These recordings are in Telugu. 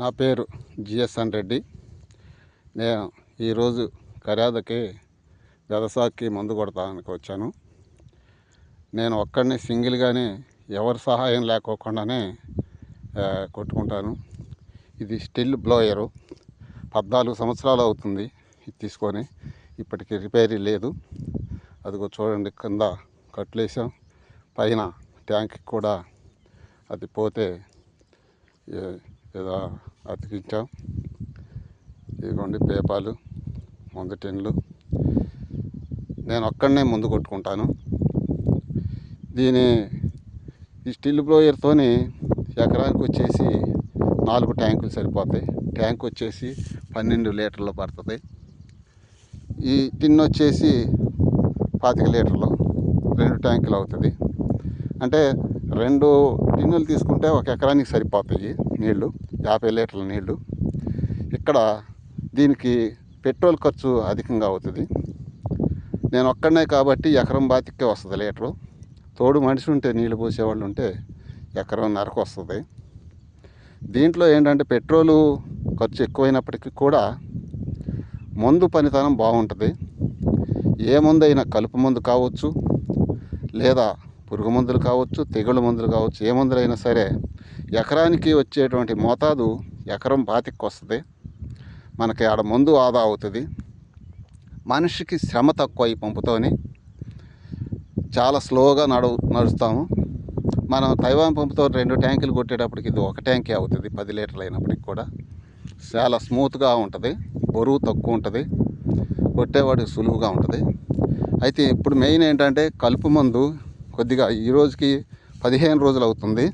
నా పేరు జిఎస్ఎన్ రెడ్డి. నేను ఈరోజు కర్యాదకి వ్యవసాయకి మందు కొడతానికి వచ్చాను. నేను ఒక్కడిని సింగిల్గానే ఎవరి సహాయం లేకోకుండానే కొట్టుకుంటాను. ఇది స్టిల్ బ్లోయరు. పద్నాలుగు సంవత్సరాలు అవుతుంది ఇది తీసుకొని. ఇప్పటికి రిపేరీ లేదు. అదిగో చూడండి కింద కట్లేసాం పైన ట్యాంక్కి కూడా అది పోతే ఏదో అతికించాం ఇదిగోండి పేపాలు ముందు టెన్లు. నేను ఒక్కడనే ముందు కొట్టుకుంటాను. దీని ఈ స్టీల్ బ్లోయర్తోని ఎకరానికి వచ్చేసి నాలుగు ట్యాంకులు సరిపోతాయి. ట్యాంక్ వచ్చేసి పన్నెండు లీటర్లు పడుతుంది. ఈ టిన్ వచ్చేసి పాతిక లీటర్లు రెండు ట్యాంకులు అవుతుంది. అంటే రెండు టిన్నులు తీసుకుంటే ఒక ఎకరానికి సరిపోతాయి. నీళ్ళు యాభై లీటర్ల నీళ్ళు. ఇక్కడ దీనికి పెట్రోల్ ఖర్చు అధికంగా అవుతుంది. నేను ఒక్కడనే కాబట్టి ఎకరం బాతికే వస్తుంది లీటరు. తోడు మనిషి ఉంటే నీళ్ళు పోసేవాళ్ళు ఉంటే ఎకరం నరకు వస్తుంది. దీంట్లో ఏంటంటే పెట్రోలు ఖర్చు ఎక్కువైనప్పటికీ కూడా మందు పనితనం బాగుంటుంది. ఏ మందు అయినా కలుపు మందు కావచ్చు లేదా పురుగు మందులు కావచ్చు తెగుళ్ళ మందులు కావచ్చు ఏ మందులైనా సరే ఎకరానికి వచ్చేటువంటి మోతాదు ఎకరం బాతికి వస్తుంది మనకి ఆడ మందు ఆదా అవుతుంది. మనిషికి శ్రమ తక్కువ ఈ పంపుతోని చాలా స్లోగా నడు నడుస్తాము. మనం తైవాన్ పంపుతో రెండు ట్యాంకులు కొట్టేటప్పటికి ఇది ఒక ట్యాంకే అవుతుంది పది లీటర్లు అయినప్పటికి కూడా. చాలా స్మూత్గా ఉంటుంది బరువు తక్కువ ఉంటుంది కొట్టేవాడికి సులువుగా ఉంటుంది. అయితే ఇప్పుడు మెయిన్ ఏంటంటే కలుపు మందు కొద్దిగా ఈ రోజుకి పదిహేను రోజులు అవుతుంది.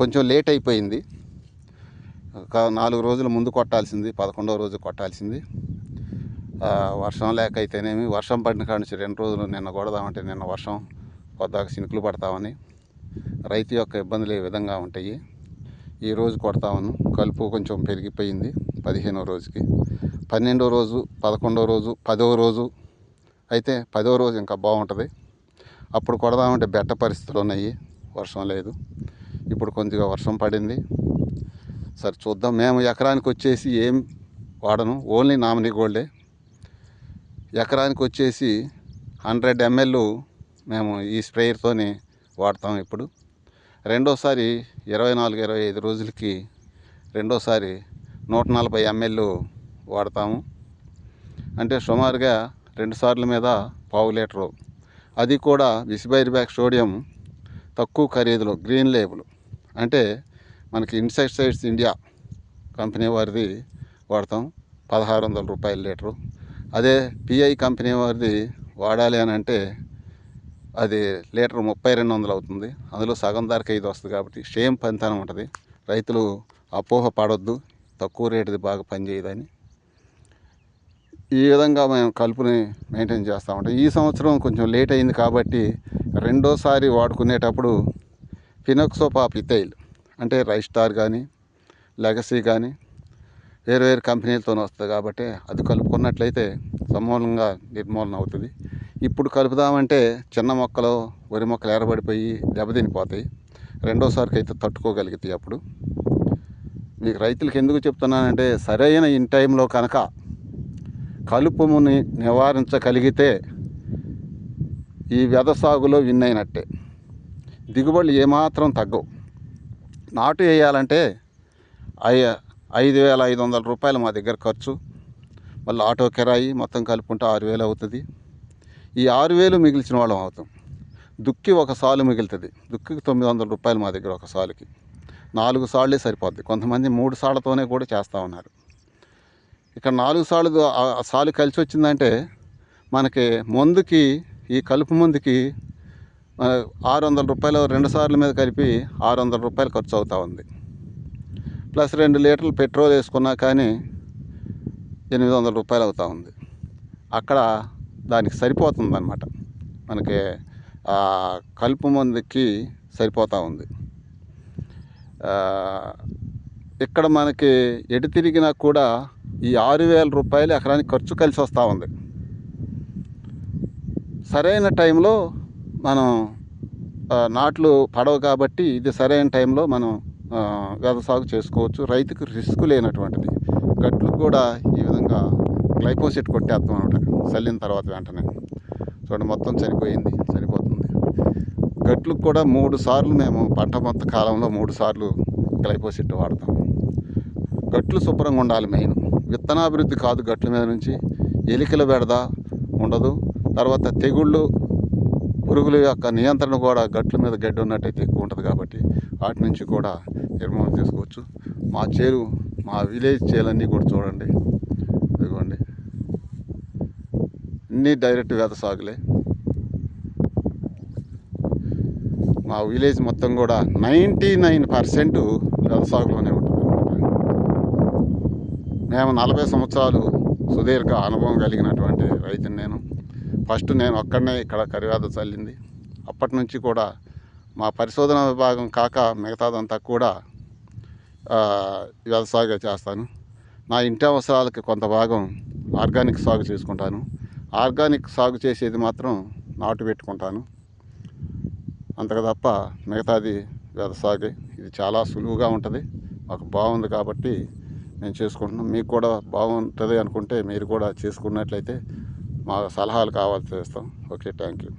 కొంచెం లేట్ అయిపోయింది. ఒక నాలుగు రోజుల ముందు కొట్టాల్సింది పదకొండవ రోజు కొట్టాల్సింది. వర్షం లేక అయితేనేమి వర్షం పడిన కాడ నుంచి రెండు రోజులు నిన్న కొడదామంటే నిన్న వర్షం పొద్దాక చినుకులు పడతామని రైతు యొక్క ఇబ్బందులు ఏ విధంగా ఉంటాయి ఈ రోజు కొడతామను. కలుపు కొంచెం పెరిగిపోయింది పదిహేనో రోజుకి. పన్నెండో రోజు పదకొండో రోజు పదో రోజు అయితే పదో రోజు ఇంకా బాగుంటుంది. అప్పుడు కొడదామంటే బెట్ట పరిస్థితులు ఉన్నాయి వర్షం లేదు. ఇప్పుడు కొద్దిగా వర్షం పడింది. సరే చూద్దాం. మేము ఎకరానికి వచ్చేసి ఏం వాడను? ఓన్లీ నామినీ గోల్డే. ఎకరానికి వచ్చేసి హండ్రెడ్ ఎంఎల్ మేము ఈ స్ప్రేయర్తోని వాడతాం ఇప్పుడు. రెండోసారి ఇరవై నాలుగు ఇరవై ఐదు రోజులకి రెండోసారి నూట నలభై ఎంఎల్ వాడతాము. అంటే సుమారుగా రెండు సార్ల మీద పావు లీటరు. అది కూడా విసిబైర్ బ్యాక్ సోడియం తక్కువ ఖరీదులో గ్రీన్ లేబుల్. అంటే మనకి ఇన్సెక్టిసైడ్స్ ఇండియా కంపెనీ వారిది వాడతాం. పదహారు వందల రూపాయల లీటరు. అదే పిఐ కంపెనీ వారిది వాడాలి అని అంటే అది లీటర్ ముప్పై రెండు వందలు అవుతుంది. అందులో సగం ధరకు ఐదు వస్తుంది కాబట్టి సేమ్ పనితనం ఉంటుంది. రైతులు అపోహ పడొద్దు. తక్కువ రేటుది బాగా పనిచేయదని. ఈ విధంగా మేము కలుపుని మెయింటైన్ చేస్తూ ఉంటాం. ఈ సంవత్సరం కొంచెం లేట్ అయింది కాబట్టి రెండోసారి వాడుకునేటప్పుడు ఫినోక్సోపాపిథైల్ అంటే రైస్టార్ కానీ లెగసీ కానీ వేరు వేరు కంపెనీలతో వస్తుంది కాబట్టి అది కలుపుకున్నట్లయితే సమూలంగా నిర్మూలన అవుతుంది. ఇప్పుడు కలుపుదామంటే చిన్న మొక్కలు వరి మొక్కలు ఎర్రబడిపోయి దెబ్బతినిపోతాయి. రెండోసారికి అయితే తట్టుకోగలుగుతాయి అప్పుడు. మీకు రైతులకు ఎందుకు చెప్తున్నానంటే సరైన ఇన్ టైంలో కనుక కలుపుని నివారించగలిగితే ఈ వ్యధ సాగులో విన్ అయినట్టే. దిగుబడులు ఏమాత్రం తగ్గవు. నాటు వేయాలంటే ఐదు వేల ఐదు వందల రూపాయలు మా దగ్గర ఖర్చు. మళ్ళీ ఆటో కిరాయి మొత్తం కలుపుకుంటే ఆరు వేలు అవుతుంది. ఈ ఆరు వేలు మిగిల్చిన వాళ్ళం అవుతాం. దుక్కి ఒక సాలు మిగులుతుంది. దుక్కికి తొమ్మిది వందల రూపాయలు మా దగ్గర ఒక సాలుకి. నాలుగు సాళ్ళే సరిపోద్ది. కొంతమంది మూడు సాళ్ళతోనే కూడా చేస్తూ ఉన్నారు. ఇక్కడ నాలుగు సార్లు సాలు కలిసి వచ్చిందంటే మనకి మందుకి ఈ కలుపు మందుకి ఆరు వందల రూపాయలు రెండు సార్ల మీద కలిపి ఆరు వందల రూపాయలు ఖర్చు అవుతూ ఉంది. ప్లస్ రెండు లీటర్లు పెట్రోల్ వేసుకున్నా కానీ ఎనిమిది వందల రూపాయలు అవుతూ ఉంది. అక్కడ దానికి సరిపోతుంది అనమాట మనకి కలుపు మందుకి సరిపోతూ ఉంది. ఇక్కడ మనకి ఎటు తిరిగినా కూడా ఈ ఆరు వేల రూపాయలు ఎకరానికి ఖర్చు కలిసి వస్తూ ఉంది. సరైన టైంలో మనం నాట్లు పడవు కాబట్టి ఇది సరైన టైంలో మనం ఆ, సాగు చేసుకోవచ్చు. రైతుకు రిస్క్ లేనటువంటిది. గట్లు కూడా ఈ విధంగా గ్లైపోసిట్ కొట్టేస్తాం అనమాట చల్లిన తర్వాత వెంటనే. చూడండి మొత్తం చనిపోయింది చనిపోతుంది గట్లకు కూడా మూడు సార్లు మేము పంట మొత్తం కాలంలో మూడు సార్లు గ్లైపోసిట్ వాడతాం. గట్లు శుభ్రంగా ఉండాలి మెయిన్. విత్తనాభివృద్ధి కాదు గట్ల మీద నుంచి. ఎలికల బెడద ఉండదు. తర్వాత తెగుళ్ళు పురుగుల యొక్క నియంత్రణ కూడా గట్ల మీద గడ్డి ఉన్నట్టయితే ఎక్కువ ఉంటుంది కాబట్టి వాటి నుంచి కూడా నిర్మూలన చేసుకోవచ్చు. మా చేరు మా విలేజ్ చేలన్నీ కూడా చూడండి. ఇదిగోండి. అన్నీ డైరెక్ట్ వేద సాగులే. మా విలేజ్ మొత్తం కూడా నైంటీ నైన్ పర్సెంట్ వ్యవసాయంలోనే ఉంటుంది మేము నలభై సంవత్సరాలు సుదీర్ఘ అనుభవం కలిగినటువంటి రైతుని నేను. ఫస్ట్ నేను ఒక్కడనే ఇక్కడ కరివేద చల్లింది. అప్పటి నుంచి కూడా మా పరిశోధన విభాగం కాక మిగతాదంతా కూడా వ్యవసాయ చేస్తాను. నా ఇంటి అవసరాలకి కొంత భాగం ఆర్గానిక్ సాగు చేసుకుంటాను. ఆర్గానిక్ సాగు చేసేది మాత్రం నాటు పెట్టుకుంటాను. అంతకు తప్ప మిగతాది వ్యవసాయం ఇది చాలా సులువుగా ఉంటుంది. మాకు బాగుంది కాబట్టి నేను చేసుకుంటున్నాం మీకు కూడా బాగుంటుంది అనుకుంటే మీరు కూడా చేసుకున్నట్లయితే మా సలహాలు కావాల్సి చేస్తాం. Okay thank you